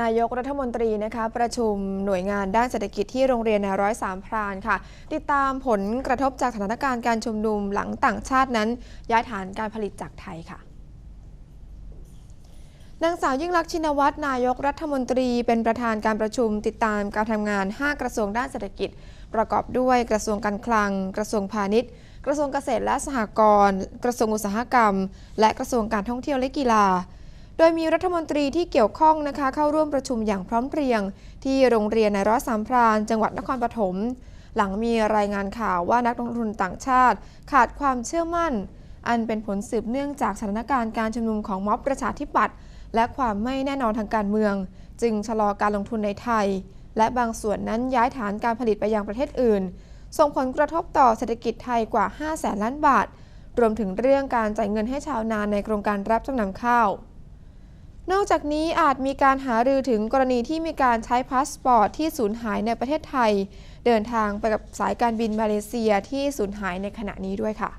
นายกรัฐมนตรีนะคะประชุมหน่วยงานด้านเศรษฐกิจที่โรงเรียนในร้อยสามพรานค่ะ ติดตามผลกระทบจากสถานการณ์การชุมนุมหลังต่างชาตินั้น ย้ายฐานการผลิตจากไทยค่ะนางสาวยิ่งลักษณ์ชินวัตรนายกรัฐมนตรีเป็นประธานการประชุม ติดตามการทำงาน 5 กระทรวงด้านเศรษฐกิจ ประกอบด้วยกระทรวงการคลัง กระทรวงพาณิชย์ กระทรวงเกษตรและสหกรณ์ กระทรวงอุตสาหกรรม และกระทรวงการท่องเที่ยวและกีฬา โดยมีรัฐมนตรีที่เกี่ยวข้องนะคะเข้าร่วมประชุมอย่างพร้อมเพรียง ที่โรงเรียนในร้อยสามพรานจังหวัดนครปฐม หลังมีรายงานข่าวว่านักลงทุนต่างชาติ ขาดความเชื่อมั่น อันเป็นผลสืบเนื่องจากสถานการณ์การชุมนุมของม็อบประชาธิปัตย์และความไม่แน่นอนทางการเมือง จึงชะลอการลงทุนในไทย และบางส่วนนั้นย้ายฐานการผลิตไปยังประเทศอื่น ส่งผลกระทบต่อเศรษฐกิจไทยกว่า5แสนล้านบาท รวมถึงเรื่องการจ่ายเงินให้ชาวนานในโครงการรับจำนำข้าว นอกจากนี้อาจมีการหารือถึงกรณีที่มีการใช้พาสปอร์ตที่สูญหายในประเทศไทย เดินทางไปกับสายการบินมาเลเซียที่สูญหายในขณะนี้ด้วยค่ะ